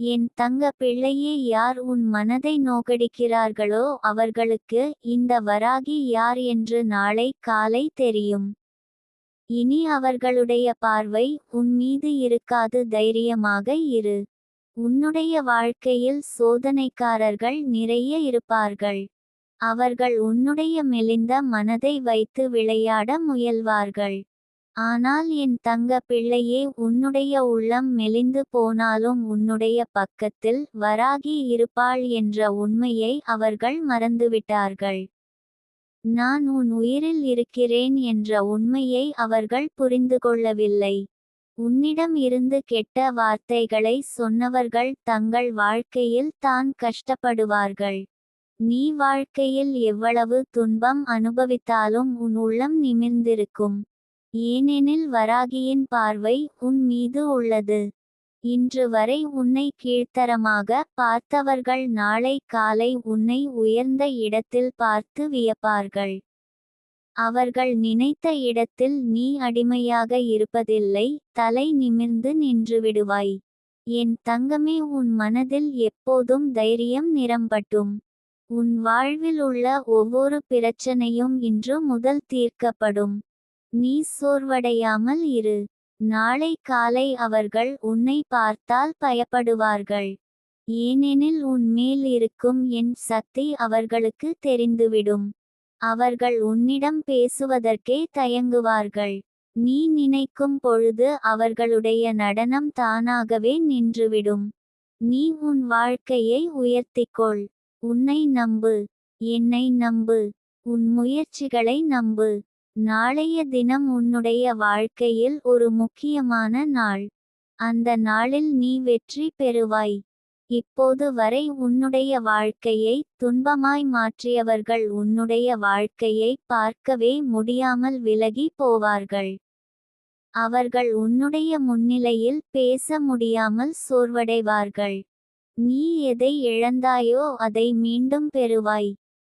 என் தங்க பிள்ளையே யார் உன் மனதை நோக்கடிக்கிறார்களோ அவர்களுக்கு இந்த வராகி யார் என்று நாளை காலை தெரியும். இனி அவர்களுடைய பார்வை உன் மீது இருக்காது தைரியமாக இரு. உன்னுடைய வாழ்க்கையில் சோதனைக்காரர்கள் நிறைய இருப்பார்கள். அவர்கள் உன்னுடைய மெலிந்த மனதை வைத்து விளையாட முயல்வார்கள். ஆனால் என் தங்க பிள்ளையே உன்னுடைய உள்ளம் மெலிந்து போனாலும் உன்னுடைய பக்கத்தில் வராகி இருப்பாள் என்ற உண்மையை அவர்கள் மறந்துவிட்டார்கள். நான் உன் உயிரில் இருக்கிறேன் என்ற உண்மையை அவர்கள் புரிந்து கொள்ளவில்லை. உன்னிடம் இருந்து கெட்ட வார்த்தைகளை சொன்னவர்கள் தங்கள் வாழ்க்கையில் தான் கஷ்டப்படுவார்கள். நீ வாழ்க்கையில் எவ்வளவு துன்பம் அனுபவித்தாலும் உன் உள்ளம் நிமிர்ந்திருக்கும். ஏனெனில் வராகியின் பார்வை உன் மீது உள்ளது. இன்று வரை உன்னை கீழ்த்தரமாக பார்த்தவர்கள் நாளை காலை உன்னை உயர்ந்த இடத்தில் பார்த்து வியப்பார்கள். அவர்கள் நினைத்த இடத்தில் நீ அடிமையாக இருப்பதில்லை தலை நிமிர்ந்து நின்றுவிடுவாய் என் தங்கமே உன் மனதில் எப்போதும் தைரியம் நிரம்பட்டும். உன் வாழ்வில் உள்ள ஒவ்வொரு பிரச்சனையும் இன்று முதல் தீர்க்கப்படும். நீ சோர்வடையாமல் இரு. நாளை காலை அவர்கள் உன்னை பார்த்தால் பயப்படுவார்கள். ஏனெனில் உன் மேல் இருக்கும் என் சக்தி அவர்களுக்கு தெரிந்துவிடும். அவர்கள் உன்னிடம் பேசுவதற்கே தயங்குவார்கள். நீ நினைக்கும் பொழுது அவர்களுடைய நடனம் தானாகவே நின்றுவிடும். நீ உன் வாழ்க்கையை உயர்த்திக்கொள். உன்னை நம்பு. என்னை நம்பு. உன் முயற்சிகளை நம்பு. நாளைய தினம் உன்னுடைய வாழ்க்கையில் ஒரு முக்கியமான நாள். அந்த நாளில் நீ வெற்றி பெறுவாய். இப்போது வரை உன்னுடைய வாழ்க்கையை துன்பமாய் மாற்றியவர்கள் உன்னுடைய வாழ்க்கையை பார்க்கவே முடியாமல் விலகி போவார்கள். அவர்கள் உன்னுடைய முன்னிலையில் பேச முடியாமல் சோர்வடைவார்கள். நீ எதை இழந்தாயோ அதை மீண்டும் பெறுவாய்.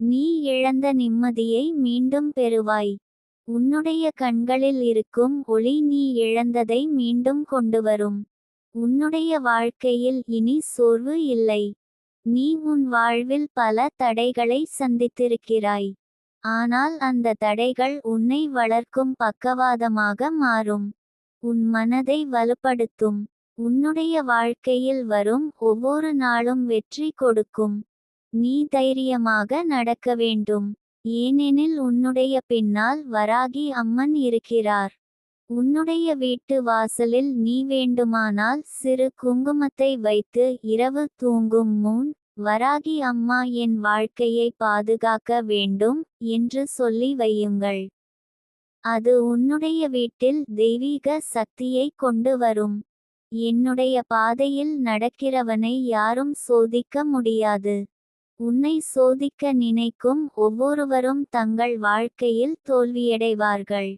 நீ இழந்த நிம்மதியை மீண்டும் பெறுவாய். உன்னுடைய கண்களில் இருக்கும் ஒளி நீ இழந்ததை மீண்டும் கொண்டுவரும் உன்னுடைய வாழ்க்கையில் இனி சோர்வு இல்லை. நீ உன் வாழ்வில் பல தடைகளை சந்தித்திருக்கிறாய். ஆனால் அந்த தடைகள் உன்னை வளர்க்கும் பக்கவாதமாக மாறும். உன் மனதை வலுப்படுத்தும். உன்னுடைய வாழ்க்கையில் வரும் ஒவ்வொரு நாளும் வெற்றி கொடுக்கும். நீ தைரியமாக நடக்க வேண்டும். ஏனெனில் உன்னுடைய பின்னால் வராகி அம்மன் இருக்கிறார். உன்னுடைய வீட்டு வாசலில் நீ வேண்டுமானால் சிறு குங்குமத்தை வைத்து இரவு தூங்கும் முன் வராகி அம்மா என் வாழ்க்கையை பாதுகாக்க வேண்டும் என்று சொல்லி வையுங்கள். அது உன்னுடைய வீட்டில் தெய்வீக சக்தியை கொண்டு வரும். என்னுடைய பாதையில் நடக்கிறவனை யாரும் சோதிக்க முடியாது. உன்னை சோதிக்க நினைக்கும் ஒவ்வொருவரும் தங்கள் வாழ்க்கையில் தோல்வியடைவார்கள்.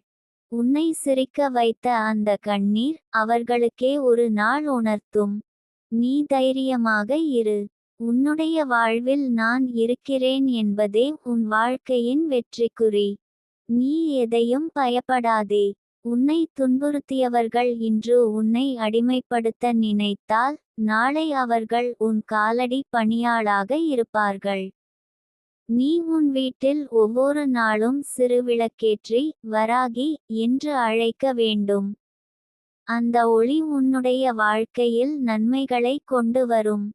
உன்னை சிரிக்க வைத்த அந்த கண்ணீர் அவர்களுக்கே ஒரு நாள் உணர்த்தும். நீ தைரியமாக இரு. உன்னுடைய வாழ்வில் நான் இருக்கிறேன் என்பதே உன் வாழ்க்கையின் வெற்றிக்குறி. நீ எதையும் பயப்படாதே. உன்னை துன்புறுத்தியவர்கள் இன்று உன்னை அடிமைப்படுத்த நினைத்தால் நாளை அவர்கள் உன் காலடி பணியாளாக இருப்பார்கள். நீ உன் வீட்டில் ஒவ்வொரு நாளும் சிறு விளக்கேற்றி வராகி என்று அழைக்க வேண்டும். அந்த ஒளி உன்னுடைய வாழ்க்கையில் நன்மைகளை கொண்டு வரும்.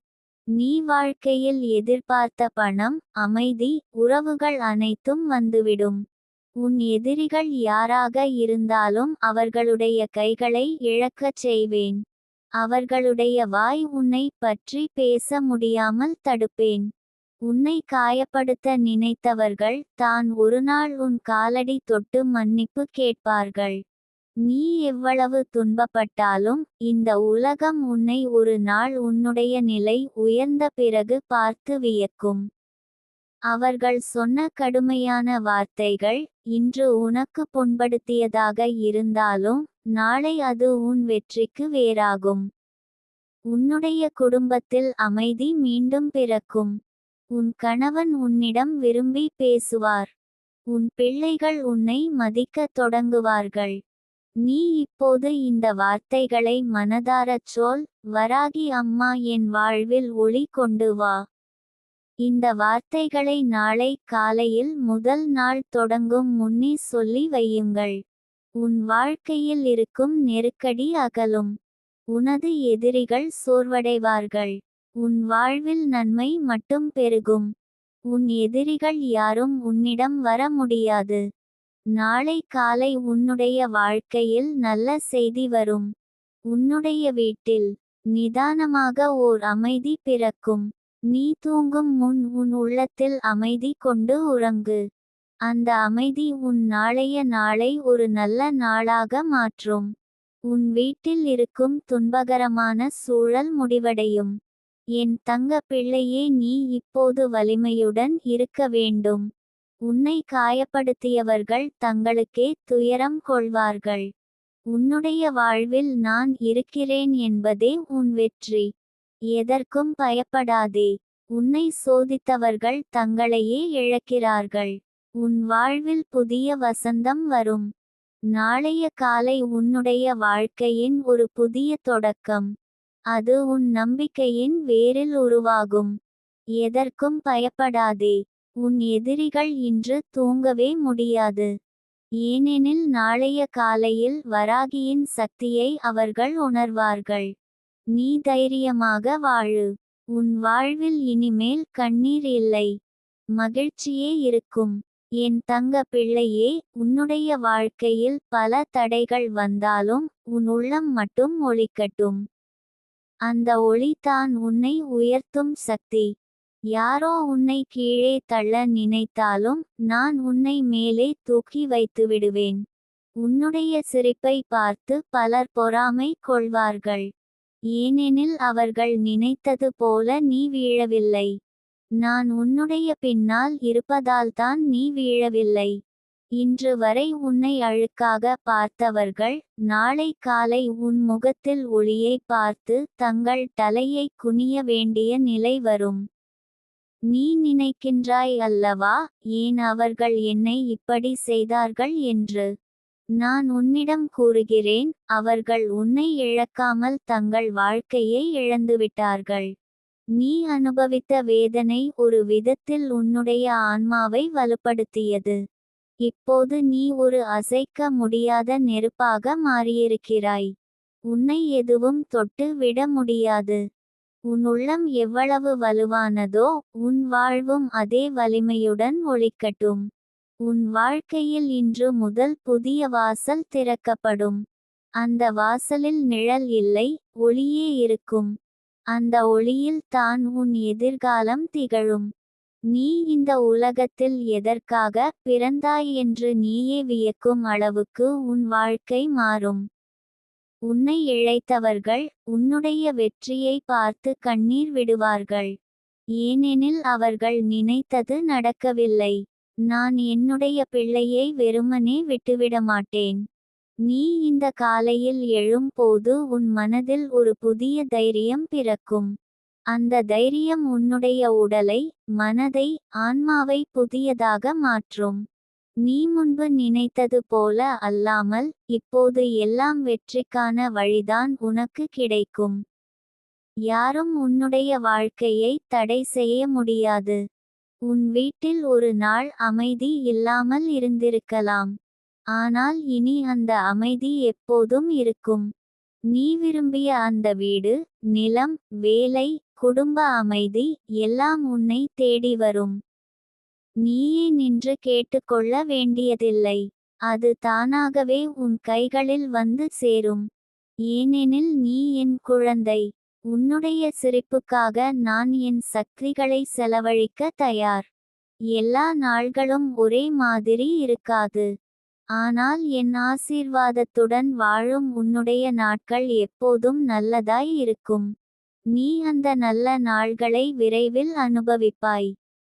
நீ வாழ்க்கையில் எதிர்பார்த்த பணம் அமைதி உறவுகள் அனைத்தும் வந்துவிடும். உன் எதிரிகள் யாராக இருந்தாலும் அவர்களுடைய கைகளை இழக்கச் செய்வேன். அவர்களுடைய வாய் உன்னை பற்றி பேச முடியாமல் தடுப்பேன். உன்னை காயப்படுத்த நினைத்தவர்கள் தான் ஒருநாள் உன் காலடி தொட்டு மன்னிப்பு கேட்பார்கள். நீ எவ்வளவு துன்பப்பட்டாலும் இந்த உலகம் உன்னை ஒரு நாள் உன்னுடைய நிலை உயர்ந்த பிறகு பார்த்து வியக்கும். அவர்கள் சொன்ன கடுமையான வார்த்தைகள் இன்று உனக்கு புண்படுத்தியதாக இருந்தாலும் நாளை அது உன் வெற்றிக்கு வேறாகும். உன்னுடைய குடும்பத்தில் அமைதி மீண்டும் பிறக்கும். உன் கணவன் உன்னிடம் விரும்பி பேசுவார். உன் பிள்ளைகள் உன்னை மதிக்கத் தொடங்குவார்கள். நீ இப்போது இந்த வார்த்தைகளை மனதாரச் சொல் வராகி அம்மா என் வாழ்வில் ஒளி கொண்டு வா. இந்த வார்த்தைகளை நாளை காலையில் முதல் நாள் தொடங்கும் முன்னே சொல்லி வையுங்கள். உன் வாழ்க்கையில் இருக்கும் நெருக்கடி அகலும். உனது எதிரிகள் சோர்வடைவார்கள். உன் வாழ்வில் நன்மை மட்டும் பெருகும். உன் எதிரிகள் யாரும் உன்னிடம் வர முடியாது. நாளை காலை உன்னுடைய வாழ்க்கையில் நல்ல செய்தி வரும். உன்னுடைய வீட்டில் நிதானமாக ஓர் அமைதி பிறக்கும். நீ தூங்கும் முன் உன் உள்ளத்தில் அமைதி கொண்டு உறங்கு. அந்த அமைதி உன் நாளைய நாளை ஒரு நல்ல நாளாக மாற்றும். உன் வீட்டில் இருக்கும் துன்பகரமான சூழல் முடிவடையும். என் தங்க பிள்ளையே நீ இப்போது வலிமையுடன் இருக்க வேண்டும். உன்னை காயப்படுத்தியவர்கள் தங்களுக்கே துயரம் கொள்வார்கள். உன்னுடைய வாழ்வில் நான் இருக்கிறேன் என்பதே உன் வெற்றி. எதற்கும் பயப்படாதே. உன்னை சோதித்தவர்கள் தங்களையே இழக்கிறார்கள். உன் வாழ்வில் புதிய வசந்தம் வரும். நாளைய காலை உன்னுடைய வாழ்க்கையின் ஒரு புதிய தொடக்கம். அது உன் நம்பிக்கையின் வேரில் உருவாகும். எதற்கும் பயப்படாதே. உன் எதிரிகள் இன்று தூங்கவே முடியாது. ஏனெனில் நாளைய காலையில் வராகியின் சக்தியை அவர்கள் உணர்வார்கள். நீ தைரியமாக வாழு. உன் வாழ்வில் இனிமேல் கண்ணீர் இல்லை. மகிழ்ச்சியே இருக்கும். என் தங்க பிள்ளையே உன்னுடைய வாழ்க்கையில் பல தடைகள் வந்தாலும் உன் உள்ளம் மட்டும் ஒளிக்கட்டும். அந்த ஒளி தான் உன்னை உயர்த்தும் சக்தி. யாரோ உன்னை கீழே தள்ள நினைத்தாலும் நான் உன்னை மேலே தூக்கி வைத்து விடுவேன். உன்னுடைய சிரிப்பை பார்த்து பலர் பொறாமை கொள்வார்கள். ஏனெனில் அவர்கள் நினைத்தது போல நீ வீழவில்லை. நான் உன்னுடைய பின்னால் இருப்பதால்தான் நீ வீழவில்லை. இன்று வரை உன்னை அழுக்காக பார்த்தவர்கள் நாளை காலை உன் முகத்தில் ஒளியை பார்த்து தங்கள் தலையை குனிய வேண்டிய நிலை வரும். நீ நினைக்கின்றாய் அல்லவா ஏன் அவர்கள் என்னை இப்படி செய்தார்கள் என்று? நான் உன்னிடம் கூறுகிறேன் அவர்கள் உன்னை இழக்காமல் தங்கள் வாழ்க்கையை இழந்துவிட்டார்கள். நீ அனுபவித்த வேதனை ஒரு விதத்தில் உன்னுடைய ஆன்மாவை வலுப்படுத்தியது. இப்போது நீ ஒரு அசைக்க முடியாத நெருப்பாக மாறியிருக்கிறாய். உன்னை எதுவும் தொட்டு விட முடியாது. உன் உள்ளம் எவ்வளவு வலுவானதோ உன் வாழ்வும் அதே வலிமையுடன் ஒழிக்கட்டும் உன் வாழ்க்கையில் இன்று முதல் புதிய வாசல் திறக்கப்படும். அந்த வாசலில் நிழல் இல்லை ஒளியே இருக்கும். அந்த ஒளியில் தான் உன் எதிர்காலம் திகழும். நீ இந்த உலகத்தில் எதற்காக பிறந்தாய் என்று நீயே வியக்கும் அளவுக்கு உன் வாழ்க்கை மாறும். உன்னை இழைத்தவர்கள் உன்னுடைய வெற்றியை பார்த்து கண்ணீர் விடுவார்கள். ஏனெனில் அவர்கள் நினைத்தது நடக்கவில்லை. நான் என்னுடைய பிள்ளையை வெறுமனே விட்டுவிட மாட்டேன் நீ இந்த காலையில் எழும்போது உன் மனதில் ஒரு புதிய தைரியம் பிறக்கும். அந்த தைரியம் உன்னுடைய உடலை மனதை ஆன்மாவை புதியதாக மாற்றும். நீ முன்பு நினைத்தது போல அல்லாமல் இப்போது எல்லாம் வெற்றிக்கான வழிதான் உனக்கு கிடைக்கும். யாரும் உன்னுடைய வாழ்க்கையை தடை செய்ய முடியாது. உன் வீட்டில் ஒரு நாள் அமைதி இல்லாமல் இருந்திருக்கலாம். ஆனால் இனி அந்த அமைதி எப்போதும் இருக்கும். நீ விரும்பிய அந்த வீடு நிலம் வேலை குடும்ப அமைதி எல்லாம் உன்னை தேடி வரும். நீயே நின்று கேட்டுக்கொள்ள வேண்டியதில்லை. அது தானாகவே உன் கைகளில் வந்து சேரும். ஏனெனில் நீ என் குழந்தை. உன்னுடைய சிரிப்புக்காக நான் என் சக்திகளை செலவழிக்க தயார். எல்லா நாள்களும் ஒரே மாதிரி இருக்காது. ஆனால் என் ஆசீர்வாதத்துடன் வாழும் உன்னுடைய நாட்கள் எப்போதும் நல்லதாய் இருக்கும். நீ அந்த நல்ல நாள்களை விரைவில் அனுபவிப்பாய்.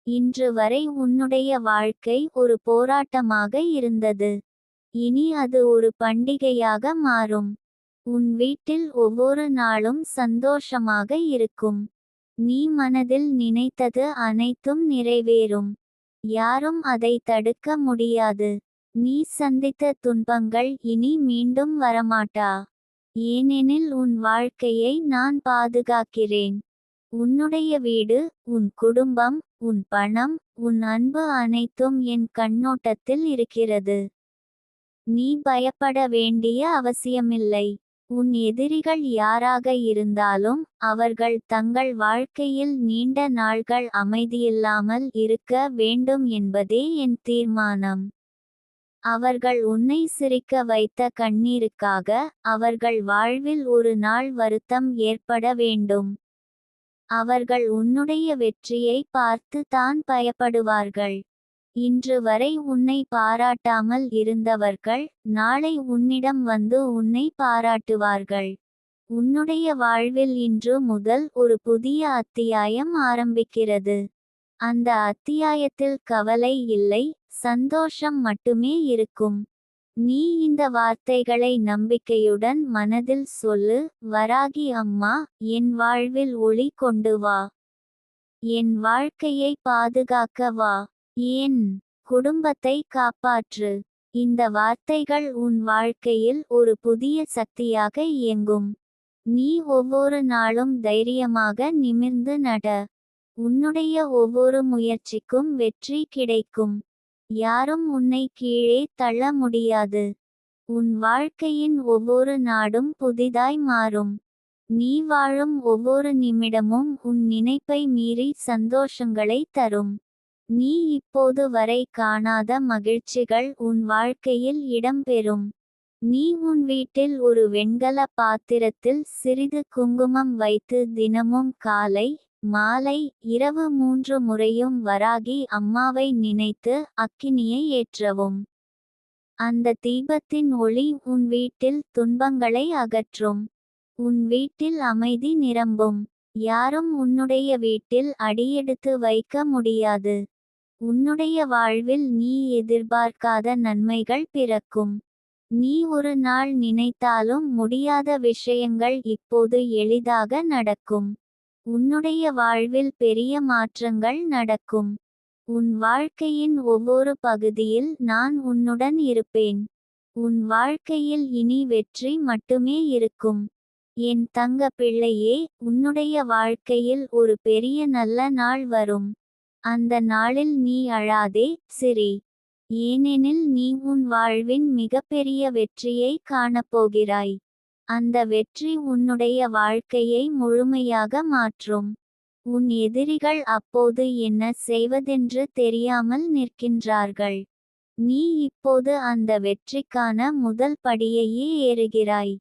இன்று வரை உன்னுடைய வாழ்க்கை ஒரு போராட்டமாக இருந்தது. இனி அது ஒரு பண்டிகையாக மாறும். உன் வீட்டில் ஒவ்வொரு நாளும் சந்தோஷமாக இருக்கும். நீ மனதில் நினைத்தது அனைத்தும் நிறைவேறும். யாரும் அதை தடுக்க முடியாது. நீ சந்தித்த துன்பங்கள் இனி மீண்டும் வரமாட்டா. ஏனெனில் உன் வாழ்க்கையை நான் பாதுகாக்கிறேன். உன்னுடைய வீடு உன் குடும்பம் உன் பணம் உன் அன்பு அனைத்தும் என் கண்ணோட்டத்தில் இருக்கிறது. நீ பயப்பட வேண்டிய அவசியமில்லை. உன் எதிரிகள் யாராக இருந்தாலும் அவர்கள் தங்கள் வாழ்க்கையில் நீண்ட நாள்கள் அமைதியில்லாமல் இருக்க வேண்டும் என்பதே என் தீர்மானம். அவர்கள் உன்னை சிரிக்க வைத்த கண்ணீருக்காக அவர்கள் வாழ்வில் ஒரு நாள் வருத்தம் ஏற்பட வேண்டும். அவர்கள் உன்னுடைய வெற்றியை பார்த்து தான் பயப்படுவார்கள். இன்று வரை உன்னை பாராட்டாமல் இருந்தவர்கள் நாளை உன்னிடம் வந்து உன்னை பாராட்டுவார்கள். உன்னுடைய வாழ்வில் இன்று முதல் ஒரு புதிய அத்தியாயம் ஆரம்பிக்கிறது. அந்த அத்தியாயத்தில் கவலை இல்லை சந்தோஷம் மட்டுமே இருக்கும். நீ இந்த வார்த்தைகளை நம்பிக்கையுடன் மனதில் சொல்லு வராகி அம்மா என் வாழ்வில் ஒளி கொண்டு வா. என் வாழ்க்கையை பாதுகாக்க வா. என் குடும்பத்தை காப்பாற்று. இந்த வார்த்தைகள் உன் வாழ்க்கையில் ஒரு புதிய சக்தியாக இயங்கும். நீ ஒவ்வொரு நாளும் தைரியமாக நிமிர்ந்து நட. உன்னுடைய ஒவ்வொரு முயற்சிக்கும் வெற்றி கிடைக்கும். யாரும் உன்னை கீழே தள்ள முடியாது. உன் வாழ்க்கையின் ஒவ்வொரு நாடும் புதிதாய் மாறும். நீ வாழும் ஒவ்வொரு நிமிடமும் உன் நினைப்பை மீறி சந்தோஷங்களை தரும். நீ இப்போது வரை காணாத மகிழ்ச்சிகள் உன் வாழ்க்கையில் இடம்பெறும். நீ உன் வீட்டில் ஒரு வெண்கல பாத்திரத்தில் சிறிது குங்குமம் வைத்து தினமும் காலை மாலை இரவு மூன்று முறையும் வராகி அம்மாவை நினைத்து அக்கினியை ஏற்றவும். அந்த தீபத்தின் ஒளி உன் வீட்டில் துன்பங்களை அகற்றும். உன் வீட்டில் அமைதி நிரம்பும். யாரும் உன்னுடைய வீட்டில் அடியெடுத்து வைக்க முடியாது. உன்னுடைய வாழ்வில் நீ எதிர்பார்க்காத நன்மைகள் பிறக்கும். நீ ஒரு நாள் நினைத்தாலும் முடியாத விஷயங்கள் இப்போது எளிதாக நடக்கும். உன்னுடைய வாழ்வில் பெரிய மாற்றங்கள் நடக்கும். உன் வாழ்க்கையின் ஒவ்வொரு பகுதியில் நான் உன்னுடன் இருப்பேன். உன் வாழ்க்கையில் இனி வெற்றி மட்டுமே இருக்கும். என் தங்க பிள்ளையே உன்னுடைய வாழ்க்கையில் ஒரு பெரிய நல்ல நாள் வரும். அந்த நாளில் நீ அழாதே சிரி ஏனெனில் நீ உன் வாழ்வின் மிகப்பெரிய வெற்றியை காணப்போகிறாய். அந்த வெற்றி உன்னுடைய வாழ்க்கையை முழுமையாக மாற்றும். உன் எதிரிகள் அப்போது என்ன செய்வதென்று தெரியாமல் நிற்கின்றார்கள். நீ இப்போது அந்த வெற்றிக்கான முதல் படியையே ஏறுகிறாய்.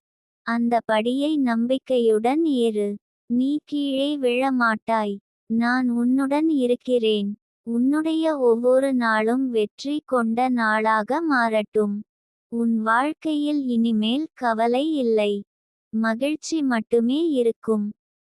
அந்த படியை நம்பிக்கையுடன் ஏறு. நீ கீழே விழ மாட்டாய் நான் உன்னுடன் இருக்கிறேன். உன்னுடைய ஒவ்வொரு நாளும் வெற்றி கொண்ட நாளாக மாறட்டும். உன் வாழ்க்கையில் இனிமேல் கவலை இல்லை. மகிழ்ச்சி மட்டுமே இருக்கும்.